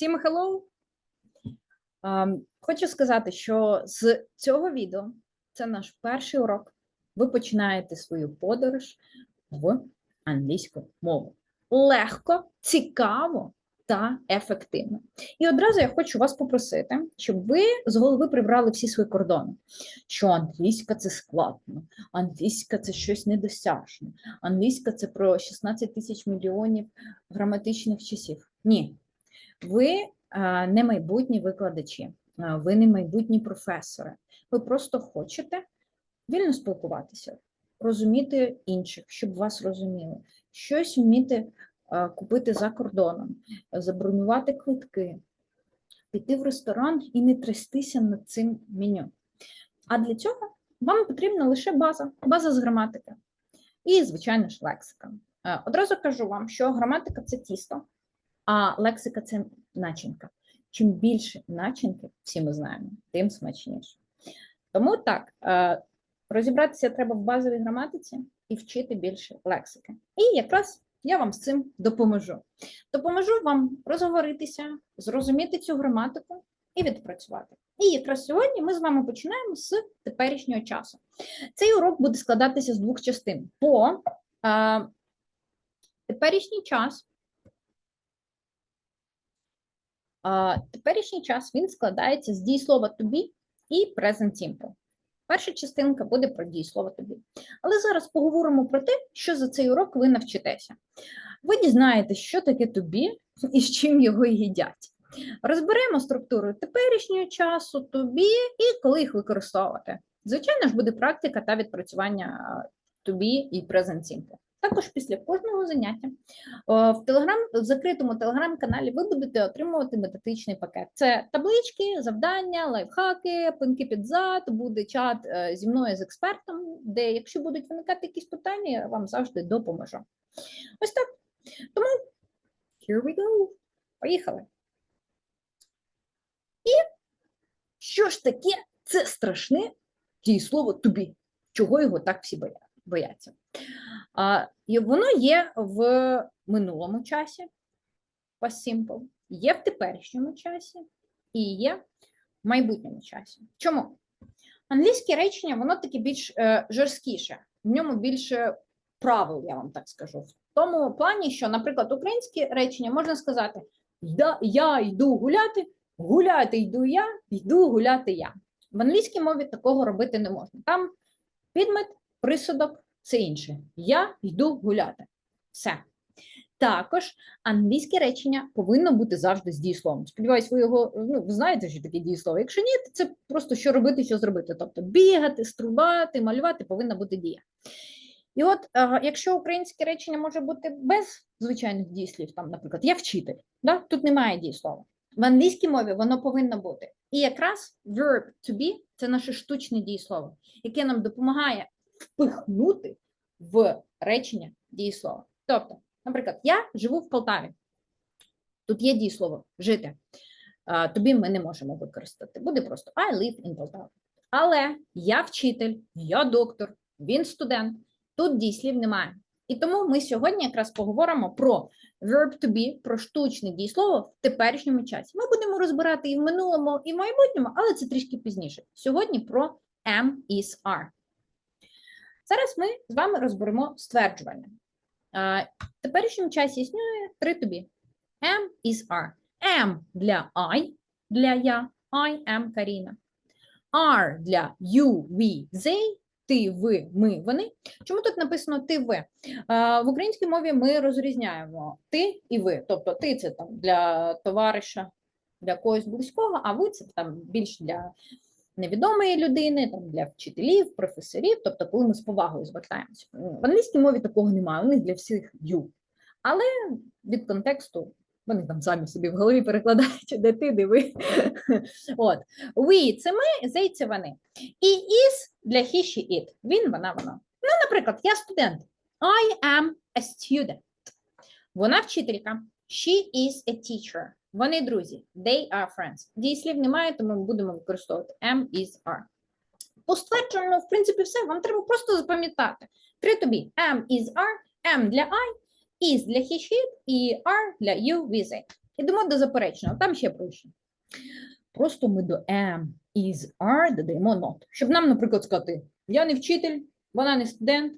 Всім hello! Ем, Хочу сказати, що з цього відео це наш перший урок. Ви починаєте свою подорож в англійську мову. Легко, цікаво та ефективно. І одразу я хочу вас попросити, щоб ви з голови прибрали всі свої кордони. Що англійська це складно, англійська це щось недосяжне, англійська це про 16 тисяч мільйонів граматичних часів. Ні, ви е, не майбутні викладачі, е, ви не майбутні професори. Ви просто хочете вільно спілкуватися, розуміти інших, щоб вас розуміли, щось вміти е, купити за кордоном, забронювати квитки, піти в ресторан і не трястися над цим меню. А для цього вам потрібна лише база, база з граматики. І, звичайно ж, лексика. Одразу кажу вам, що граматика це тісто, а лексика це начинка. Чим більше начинки, всі ми знаємо, тим смачніше. Тому так, е, розібратися треба в базовій граматиці і вчити більше лексики. І якраз я вам з цим допоможу. Допоможу вам розговоритися, зрозуміти цю граматику і відпрацювати. І якраз сьогодні ми з вами починаємо з теперішнього часу. Цей урок буде складатися з двох частин. По е, теперішній час А, теперішній час він складається з дієслова be і present simple. Перша частинка буде про дієслово be. Але зараз поговоримо про те, що за цей урок ви навчитеся. Ви дізнаєтесь, що таке be і з чим його їдять. Розберемо структуру теперішнього часу, be і коли їх використовувати. Звичайно ж, буде практика та відпрацювання be і present simple. Також після кожного заняття в телеграм в закритому телеграм-каналі ви будете отримувати методичний пакет. Це таблички, завдання, лайфхаки, пинки під зад, буде чат е, зі мною з експертом, де, якщо будуть виникати якісь питання, я вам завжди допоможу. Ось так. Тому here we go. Поїхали. І що ж таке це страшне дієслово be? Чого його так всі бояться? Воно є в минулому часі, past simple, є в теперішньому часі і є в майбутньому часі. Чому? Англійське речення, воно таке більш е, жорсткіше, в ньому більше правил, я вам так скажу. В тому плані, що, наприклад, українське речення можна сказати: я йду гуляти, гуляти йду я, йду гуляти я. В англійській мові такого робити не можна. Там підмет, присудок, це інше. Я йду гуляти. Все. Також англійське речення повинно бути завжди з дієсловом. Сподіваюсь, ви його ну, ви знаєте, що таке дієслово. Якщо ні, то це просто що робити, що зробити. Тобто бігати, струбати, малювати повинна бути дія. І от, е, якщо українське речення може бути без звичайних дієслів, там, наприклад, я вчитель, да? тут немає дієслова. В англійській мові воно повинно бути. І якраз verb to be – це наше штучне дієслово, яке нам допомагає впихнути в речення дієслова. Тобто, наприклад, я живу в Полтаві. Тут є дієслово жити. Тобі ми не можемо використати. Буде просто I live in Poltava. Але я вчитель, я доктор, він студент. Тут дієслів немає. І тому ми сьогодні якраз поговоримо про verb to be, про штучне дієслово в теперішньому часі. Ми будемо розбирати і в минулому, і в майбутньому, але це трішки пізніше. Сьогодні про am, is, are. Зараз ми з вами розберемо стверджування. В теперішньому часі існує три тобі: am, is, are. Am для I, для я, I am Каріна. Are для you, we, they, ти, ви, ми, вони. Чому тут написано ти, ви? В українській мові ми розрізняємо ти і ви. Тобто ти це там для товариша, для когось близького, а ви це там більш для невідомої людини, там для вчителів, професорів, тобто, коли ми з повагою звертаємося. В англійській мові такого немає, у них для всіх you. Але від контексту вони там самі собі в голові перекладають, де ти, де ви. От. We – це ми, they – це вони. І is для he, she, it. Він, вона, воно. Ну, наприклад, я студент. I am a student. Вона вчителька. She is a teacher. Вони друзі. They are friends. Дієслів немає, тому ми будемо використовувати am, is, are. По ствердженню, в принципі, все. Вам треба просто запам'ятати. Три тобі. Am, is, are. Am для I, is для he, she, і are для you, we, they. Йдемо до заперечного, там ще проще. Просто ми до am, is, are додаємо not. Щоб нам, наприклад, сказати, я не вчитель, вона не студент,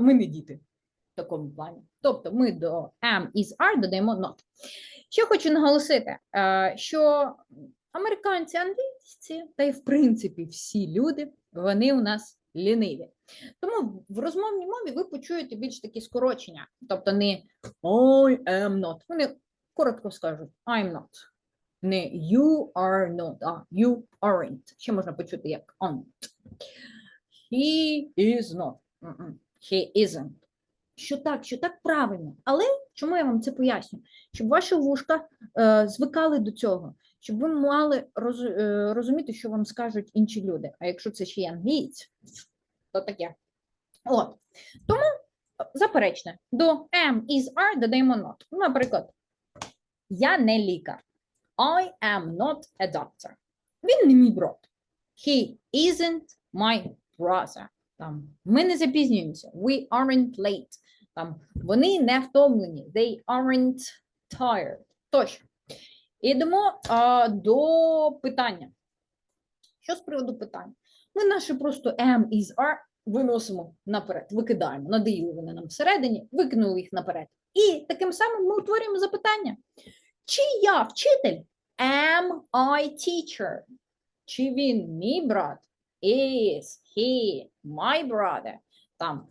ми не діти такому плані. Тобто ми до am, is, are додаємо not. Ще хочу наголосити, е, що американці, англійці, та й в принципі всі люди, вони у нас ліниві. Тому в розмовній мові ви почуєте більш такі скорочення, тобто не I am not. Вони коротко скажуть I'm not. Не you are not, а you aren't. Ще можна почути як aren't. He is not. He isn't. Що так, що так правильно. Але чому я вам це поясню? Щоб ваші вушка е, звикали до цього, щоб ви мали роз, е, розуміти, що вам скажуть інші люди. А якщо це ще й англієць, то таке. От. Тому е, заперечне. До am, is, are додаємо not. Ну, Наприклад, я не лікар. I am not a doctor. Він не мій брат. He isn't my brother. Там, ми не запізнюємося. We aren't late. Там, вони не втомлені. They aren't tired. Тощо. Ідемо а, до питання. Що з приводу питань? Ми наші просто am, is, are виносимо наперед, викидаємо. Надоїли вони нам всередині, викинули їх наперед. І таким самим ми утворюємо запитання. Чи я вчитель? Am I teacher? Чи він мій брат? Is he my brother? Там.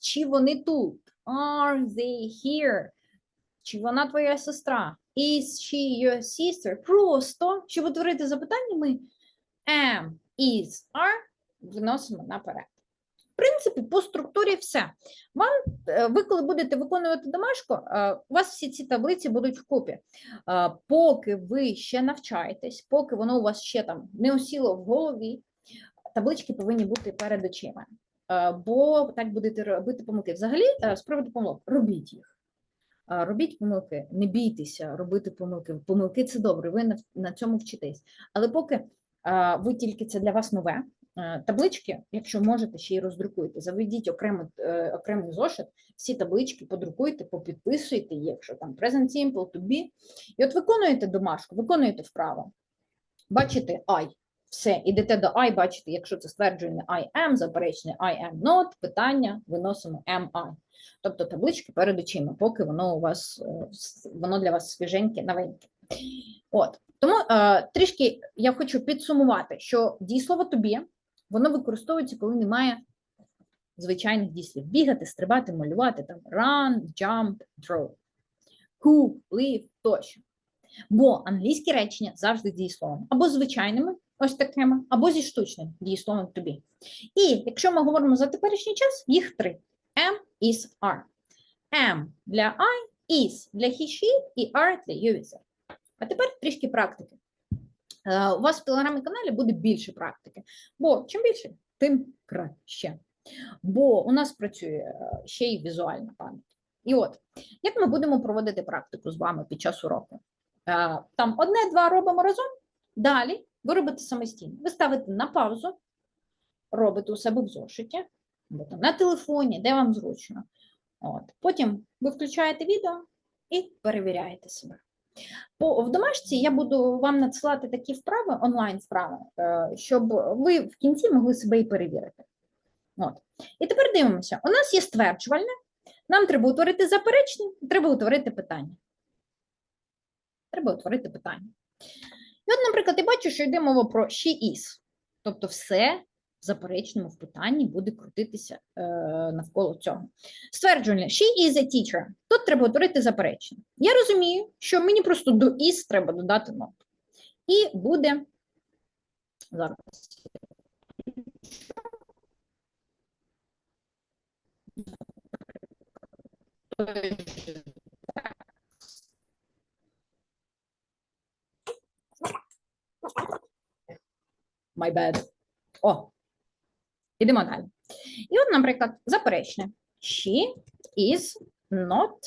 Чи вони тут? Are they here? Чи вона твоя сестра? Is she your sister? Просто, щоб утворити запитання, ми am, is, are виносимо наперед. В принципі, по структурі все. Вам, е, ви коли будете виконувати домашку, е, у вас всі ці таблиці будуть вкупі. Е, Поки ви ще навчаєтесь, поки воно у вас ще там не осіло в голові, таблички повинні бути перед очима. Е, Бо так будете робити помилки. Взагалі, е, з приводу робіть їх. Е, Робіть помилки, не бійтеся робити помилки. Помилки це добре, ви на, цьому вчитесь. Але поки ви тільки це для вас нове, таблички, якщо можете, ще й роздрукуйте. Заведіть окремий, е, окремий зошит, всі таблички подрукуйте, попідписуйте, якщо там present simple, to be. І от виконуєте домашку, виконуєте вправо. Бачите I. Все, ідете до I, бачите, якщо це стверджує I am, заперечне I am not, питання виносимо am I. Тобто таблички перед очима, поки воно у вас е, воно для вас свіженьке, новеньке. От тому е, трішки я хочу підсумувати, що дієслово тобі воно використовується, коли немає звичайних дійслів: бігати, стрибати, малювати, там run, jump, draw, who, live тощо. Бо англійські речення завжди дієсловом або звичайними, ось такими, або зі штучним дієсловом тобі. І якщо ми говоримо за теперішній час, їх три: am, is, are. Am для I, is для he, she і are для you, is. А тепер трішки практики. Е, У вас в телеграм-каналі буде більше практики, бо чим більше, тим краще. Бо у нас працює е, ще й візуальна пам'ять. І от, як ми будемо проводити практику з вами під час уроку? Е, Там одне-два робимо разом, далі ви робите самостійно. Ви ставите на паузу, робите у себе в зошиті, там на телефоні, де вам зручно. От. Потім ви включаєте відео і перевіряєте себе. По, в домашці я буду вам надсилати такі вправи, онлайн вправи, е, щоб ви в кінці могли себе і перевірити. От. І тепер дивимося: у нас є стверджувальне, нам треба утворити заперечне, треба утворити питання. Треба утворити питання. І от, наприклад, я бачу, що йде мова про she is. Тобто, все в заперечному в питанні буде крутитися е, навколо цього. Стверджувальне, she is a teacher. Тут треба утворити заперечення. Я розумію, що мені просто до is треба додати not. І буде зараз. My bad. О, ідемо далі. І от, наприклад, заперечне. She is not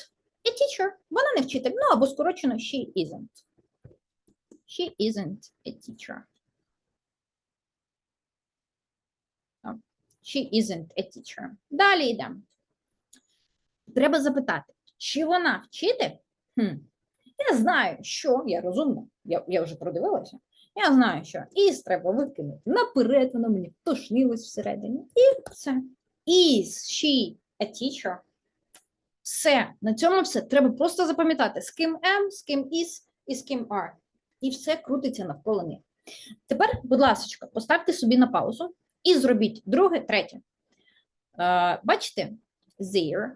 a teacher. Вона не вчитель. Ну, або скорочено she isn't. She isn't a teacher. She isn't a teacher. Далі йдемо. Треба запитати, чи вона вчитель? Хм. Я знаю, що я розумна, я, я вже продивилася. Я знаю, що із треба викинути наперед, воно мені тошнилось всередині. І все. Is she a teacher? Все, на цьому все. Треба просто запам'ятати, з ким am, з ким is і з ким are. І все крутиться навколо них. Тепер, будь ласка, поставте собі на паузу і зробіть друге, третє. Е, бачите, there.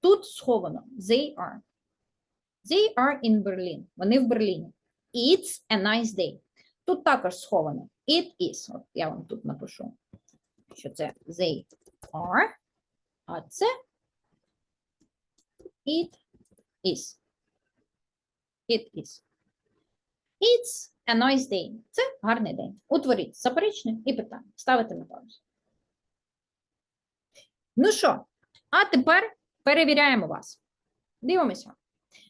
Тут сховано they are. They are in Berlin. Вони в Берліні. It's a nice day. Тут також сховано. It is. От я вам тут напишу, що це they are, а це it is. It is. It's a nice day. Це гарний день. Утворіть заперечення і питання. Ставите на паузу. Ну що, а тепер перевіряємо вас. Дивимося.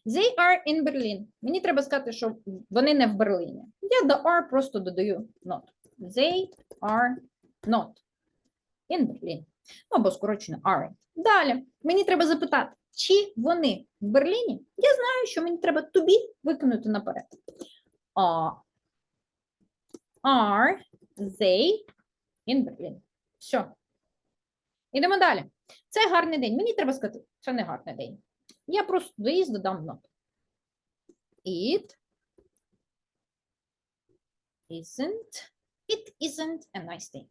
They are in Berlin. Мені треба сказати, що вони не в Берліні. Я до are просто додаю not. They are not in Berlin. Ну, або скорочено aren't. Далі. Мені треба запитати, чи вони в Берліні? Я знаю, що мені треба тобі викинути наперед. А, are they in Berlin? Все. Ідемо далі. Це гарний день. Мені треба сказати, це не гарний день. Я просто до із додам not. It isn't, it isn't a nice day.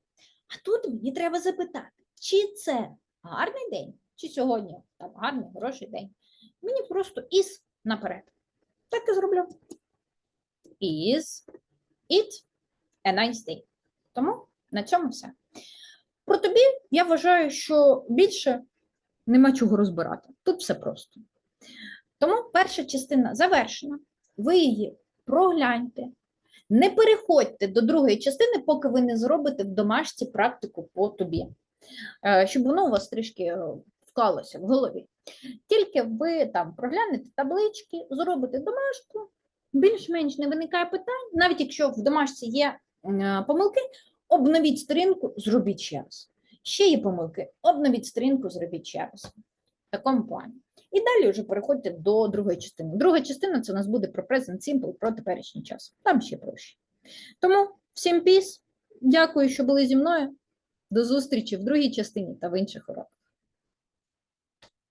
А тут мені треба запитати, чи це гарний день, чи сьогодні там гарний, хороший день. Мені просто is наперед. Так і зроблю. Is it a nice day? Тому на цьому все. Про тобі я вважаю, що більше нема чого розбирати. Тут все просто. Тому перша частина завершена. Ви її прогляньте. Не переходьте до другої частини, поки ви не зробите в домашці практику по тобі, Е, щоб воно у вас трішки е, вклалося в голові. Тільки ви там проглянете таблички, зробите домашку, більш-менш не виникає питань, навіть якщо в домашці є е, помилки, обновіть сторінку, зробіть ще раз. Ще є помилки, обновіть сторінку, зробіть ще раз. В такому плані. І далі вже переходьте до другої частини. Друга частина це у нас буде про present simple, про теперішній час. Там ще проще. Тому всім піс. Дякую, що були зі мною. До зустрічі в другій частині та в інших уроках.